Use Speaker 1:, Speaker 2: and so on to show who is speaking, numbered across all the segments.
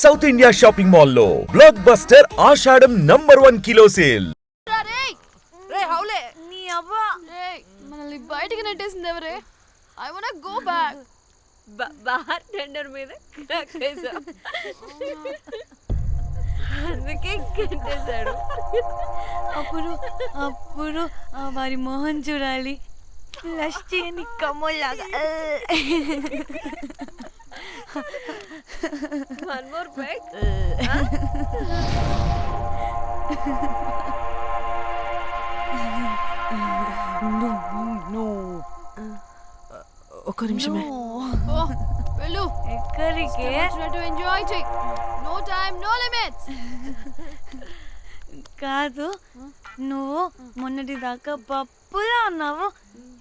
Speaker 1: South India shopping మాల్లో blockbuster Ashadham number one
Speaker 2: kilo sale
Speaker 3: నీ అవ్వ.
Speaker 2: మనల్ని బయటికి నెట్టేసింది ఎవరే? I want go
Speaker 3: back bartender మీద క్రాక్ అందుకే కట్టేశాడు. అప్పుడు అప్పుడు ఆ వారి మొహం చూడాలి. ఫ్లష్ చేయని కమ్మలాగా వన్ మోర్ బ్యాక్
Speaker 4: ఒక్క నిమిషమే.
Speaker 2: వెళ్ళు.
Speaker 3: ఎక్కడికే?
Speaker 2: ఎంజాయ్ చెయ్యి నో టైం నో లిమిట్స్
Speaker 3: కాదు నువ్వు మొన్నటి దాకా పప్పులా ఉన్నావు.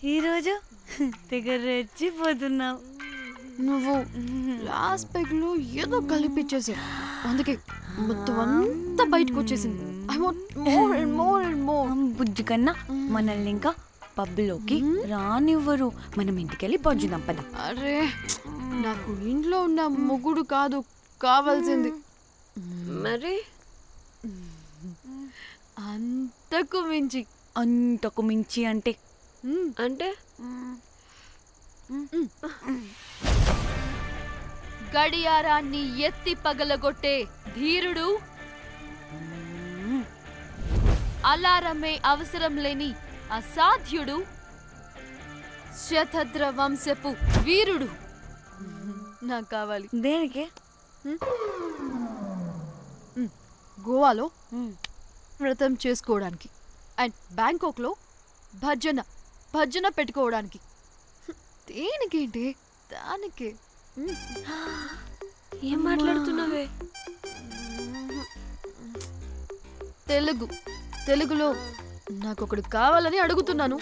Speaker 3: ఈరోజు తెగ రెచ్చిపోతున్నావు.
Speaker 2: నువ్వు లాస్ట్ పెగ్లో ఏదో కలిపిచ్చేసావు అందుకే మొత్తం అంతా బయటకు వచ్చేసింది I want more and more and more
Speaker 3: Bujju కన్నా మనల్ని ఇంకా పబ్లోకి రానివ్వరు. మనం ఇంటికెళ్ళి పజ్జుదాం పద.
Speaker 2: అరే నాకు ఇంట్లో ఉన్న మొగుడు కాదు కావాల్సింది.
Speaker 3: మరి?
Speaker 2: అంతకు మించి.
Speaker 3: అంతకు మించి అంటే. అంటే?
Speaker 2: గడియారాన్ని ఎత్తి పగలగొట్టే ధీరుడు. అలారమే అవసరం లేని అసాధ్యుడు. శతద్ర వంశపు వీరుడు. నాకు కావాలి.
Speaker 3: దేనికి?
Speaker 2: గోవాలో వ్రతం చేసుకోవడానికి అండ్ బ్యాంకాక్లో భజన భజన పెట్టుకోవడానికి. దేనికేంటి? దానికే.
Speaker 3: ఏం మాట్లాడుతున్నావే?
Speaker 2: తెలుగు. తెలుగులో నాకు ఒకడు కావాలని అడుగుతున్నాను.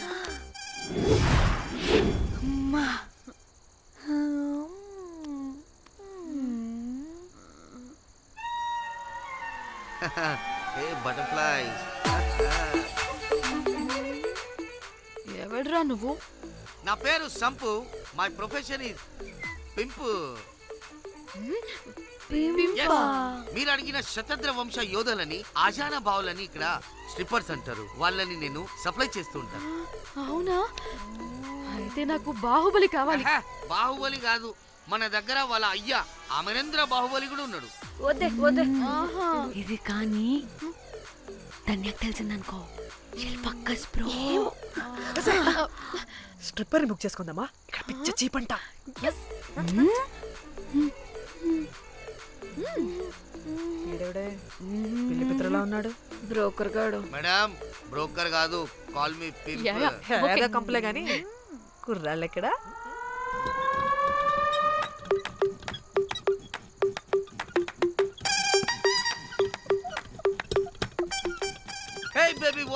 Speaker 5: hey butterflies
Speaker 2: ఎవడ్రా నువ్వు?
Speaker 5: నా పేరు Sampu. My profession is pimp Yes. మీరు అడిగిన శతద్ర వంశ యోధులని ఆజానా బావులని ఇక్కడ స్ట్రిప్పర్స్ అంటారు. వాళ్ళని నేను సప్లై చేస్తూ ఉంటాను.
Speaker 2: అవునా? అయితే నాకు బాహుబలి కావాలి.
Speaker 5: ఆహా, బాహుబలి కాదు. మన దగ్గర వాళ్ళ అయ్యా అమరేంద్ర బాహుబలి కూడా ఉన్నాడు.
Speaker 3: వద్దే వద్దే.
Speaker 2: ఆహా.
Speaker 3: ఇది కానీ ధన్యకు తెలిసిందనుకో? శిల్పక్కస్ బ్రో.
Speaker 4: స్ట్రిప్పర్ బుక్ చేసుకుందామా? ఇక్కడ పిచ్చ చీపంట. ఈడెవడే పిల్లి పిత్రలా ఉన్నాడు.
Speaker 3: బ్రోకర్ గాడు
Speaker 5: మేడం బ్రోకర్ కాదు కాల్ మీ
Speaker 4: కంపలే గాని. కుర్రాళ్ళు ఎక్కడ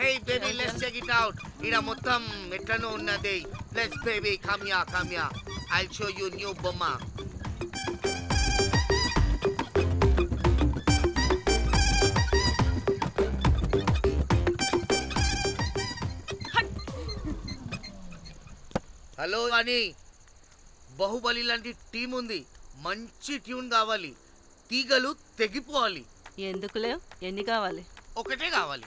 Speaker 5: Hey baby let's check it out ఇడ మొత్తం ఎట్లనో ఉన్నది. లెట్స్ బేబీ కమ్యా కమ్యా ఐ షో యూ న్యూ బొమ్మ హలో అని బాహుబలి లాంటి టీం ఉంది. మంచి ట్యూన్ కావాలి. తీగలు తెగిపోవాలి.
Speaker 6: ఎందుకులే? ఎన్ని కావాలి?
Speaker 5: ఒకటే కావాలి.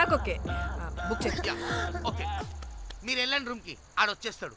Speaker 4: నాకు ఓకే బుక్
Speaker 5: యా, ఓకే. మీరు వెళ్ళండి రూమ్కి ఆడొచ్చేస్తాడు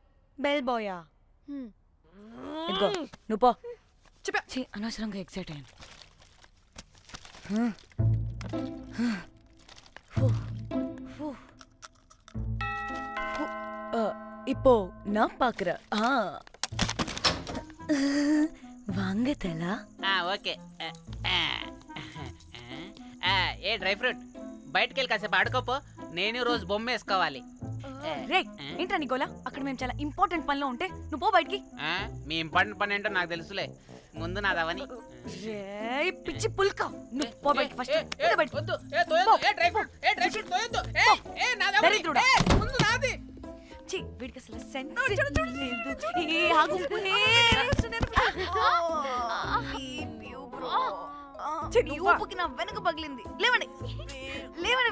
Speaker 3: బెల్ బాయా
Speaker 2: హ్మ్.
Speaker 3: ఇదిగో నువ్వు పో
Speaker 4: చెప్పా.
Speaker 3: ఛీ, అనవసరంగా ఎక్సైట్ అయ్యాను இப்போ நான் பாக்குறேன் ஆ வாங்க தலா
Speaker 7: ఆ, ఓకే ఆ, ఆ, ఆ, ఏ డ్రై ఫ్రూట్ బయటికి వెళ్ళి కాసేపు ఆడుకోపో నేను రోజు బొమ్మ వేసుకోవాలి ఆ,
Speaker 3: రే ఏంట్రా నికోలా? అక్కడ మేము చాలా ఇంపార్టెంట్ పనిలో ఉంటే నువ్వు పో బయటికి.
Speaker 7: ఆ, మీ ఇంపార్టెంట్ పని ఏంటో నాకు తెలుసులే. ముందు నాదవని
Speaker 3: రే పిచ్చి పుల్క. నువ్వు పో బయటికి ఫస్ట్
Speaker 7: ఏ, ఏ,
Speaker 3: బయటికి.
Speaker 7: వద్దు, ఏ, తోయొద్దు, ఏ, డ్రై ఫ్రూట్, ఏ, డ్రై ఫ్రూట్. తోయొద్దు, ఏ, ఏ, నాదవని,
Speaker 3: దరిద్రుడా.
Speaker 7: ఏ, ముందు నాది.
Speaker 3: ఛీ, వీడికి అసలు సెన్స్ లేదు. ఏ, ఆగు. ఏ, ఛీ, నీ ఊపుకి నా వెనక పగిలింది. లేవండి. లేవండి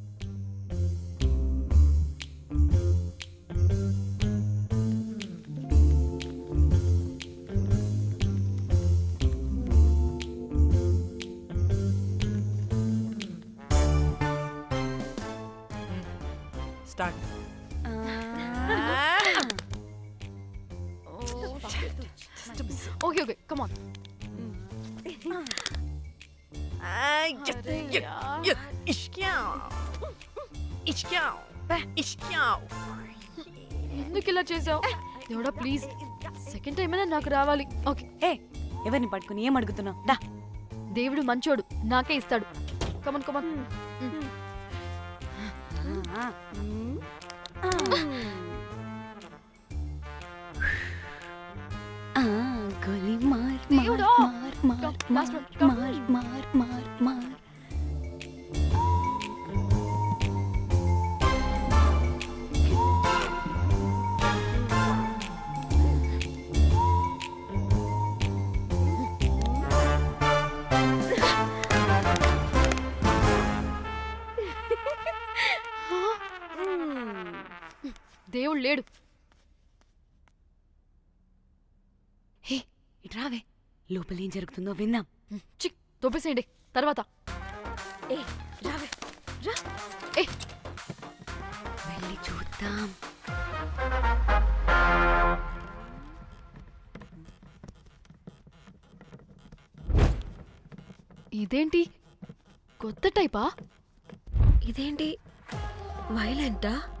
Speaker 2: ఎందుకు ఇలా చేసావు దేవుడా ప్లీజ్ సెకండ్ టైం అయినా నాకు రావాలి ఓకే
Speaker 3: ఏ ఎవరిని పట్టుకుని ఏం అడుగుతున్నావు దా
Speaker 2: దేవుడు మంచోడు నాకే ఇస్తాడు కమన్ కమన్
Speaker 3: ఆ. ఆ, గోలి మార్ మార్
Speaker 2: దేవుడా!
Speaker 3: మార్ మార్ మార్. మార్ మార్
Speaker 2: దేవుడు లేడు.
Speaker 3: హే లోపల ఏం జరుగుతుందో విందాం
Speaker 2: చిక్ తోపేసేయండి. తర్వాత.
Speaker 8: ఏ రావే. రా.
Speaker 2: ఏ.
Speaker 3: వెళ్ళి చూద్దాం.
Speaker 2: ఇదేంటి? కొత్త టైపా?
Speaker 8: ఇదేంటి? వైలెంటా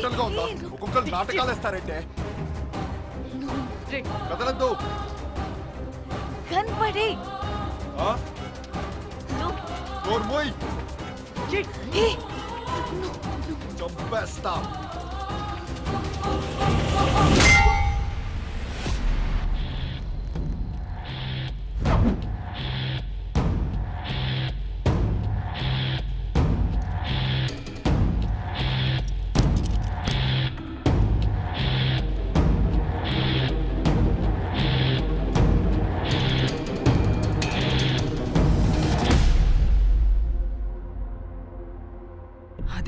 Speaker 9: ఆటలుగా ఉందా? ఒక్కొక్కరు నాటకాలు వేస్తారంటే కదలద్దు.
Speaker 3: కనపడే.
Speaker 9: ఆ? డోర్ మూయ్. చంపేస్తా.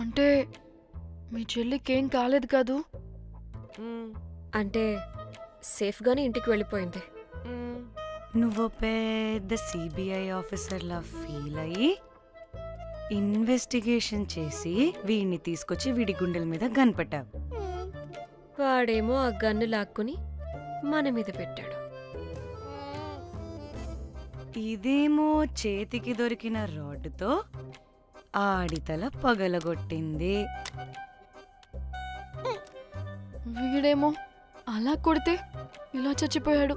Speaker 2: అంటే మీ చెల్లికి ఏం కాలేదు కాదు?
Speaker 8: అంటే సేఫ్గానే ఇంటికి వెళ్ళిపోయింది.
Speaker 3: నువ్వు పెద్ద సిబిఐ ఆఫీసర్లా ఫీల్ అయ్యి ఇన్వెస్టిగేషన్ చేసి వీడిని తీసుకొచ్చి వీడి గుండెల మీద కనిపెట్టావు
Speaker 8: వాడేమో ఆ గన్ను లాక్కుని మన మీద పెట్టాడు.
Speaker 3: ఇదేమో చేతికి దొరికిన రాడ్డుతో ఆడితల పగలగొట్టింది.
Speaker 2: వీడేమో అలా కొడితే ఇలా చచ్చిపోయాడు.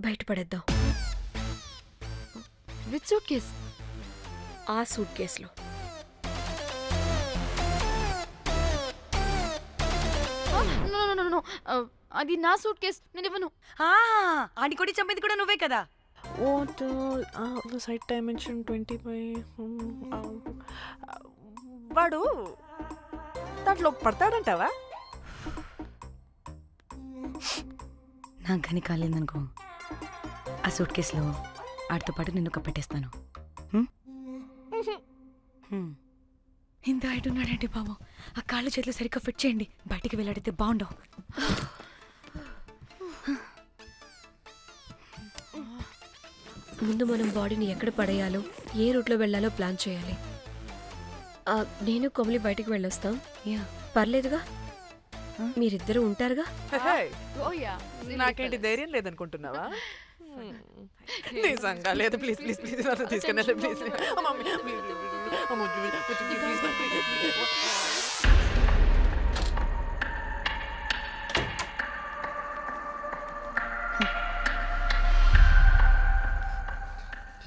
Speaker 8: బయటపడేద్దాం.
Speaker 2: విత్ సూట్ కేస్
Speaker 8: ఆ సూట్ కేసులో
Speaker 2: అది నా సూట్ కేస్ నేను ఇవ్వను.
Speaker 3: ఆ, ఆడి కొడి చంపేది కూడా నువ్వే కదా?
Speaker 4: What site dimension twenty five వాడు దాంట్లో పడతాడంటావా?
Speaker 3: నాకు కానీ కాలేదనుకో. ఆ సూట్ కేసులో ఆడితో పాటు నిన్ను కప్పెట్టేస్తాను? హ్మ్. ఇంత హైట్ ఉన్నాడండి బాబు? ఆ కాళ్ళు చేతులు సరిగ్గా ఫిట్ చేయండి. బయటికి వెళ్ళాడితే బాగుండవు
Speaker 8: ముందు మనం బాడీని ఎక్కడ పడేయాలో ఏ రూట్లో వెళ్ళాలో ప్లాన్ చేయాలి. నేను కొమలి బయటికి వెళ్ళొస్తాం.
Speaker 3: యా.
Speaker 8: పర్లేదుగా? మీరిద్దరూ ఉంటారుగా?
Speaker 4: నాకేంటి ధైర్యం లేదనుకుంటున్నావా? నిజంగా లేదు ప్లీజ్ ప్లీజ్ ప్లీజ్ నన్ను తీసుకెళ్ళి ప్లీజ్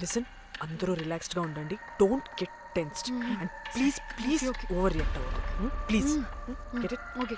Speaker 4: లిసన్ అందరూ రిలాక్స్డ్గా ఉండండి don't get tensed and please please overreact అవ్వదు please get it
Speaker 2: okay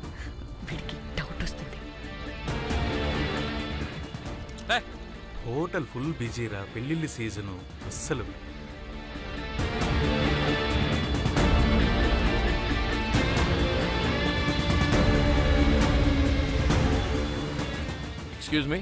Speaker 10: hotel full బిజీరా పెళ్ళిళ్ళ సీజను అస్సలు. ఎక్స్క్యూజ్ మీ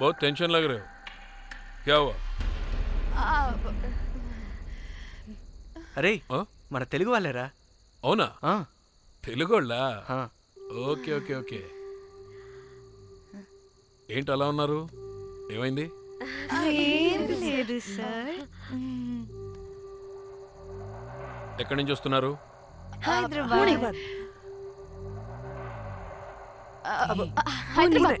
Speaker 10: बहुत टेंशन लग रहे हो क्या हुआ
Speaker 11: అరే
Speaker 10: ఆ?
Speaker 11: మన తెలుగు వాళ్ళేరా
Speaker 10: అవునా
Speaker 11: ఆ,
Speaker 10: తెలుగోళ్ళా
Speaker 11: ఆ.
Speaker 10: ఓకే ఓకే ఓకే ఏంటి అలా ఉన్నారు ఏమైంది
Speaker 3: ఏం లేదు సార్
Speaker 10: ఎక్కడి నుంచి వస్తున్నారు
Speaker 3: హైదరాబాద్
Speaker 2: హైదరాబాద్
Speaker 10: ఏయ్!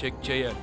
Speaker 10: చెక్ చేయాలి.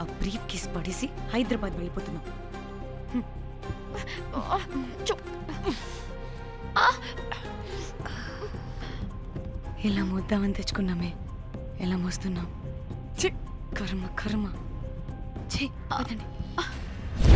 Speaker 3: ఆ బ్రీఫ్ కేస్ పడేసి హైదరాబాద్ వెళ్ళిపోతున్నాం. ఇలా మోద్దామని తెచ్చుకున్నామే. ఎలా మోస్తున్నాం! కర్మ కర్మ. ఛీ, వదండి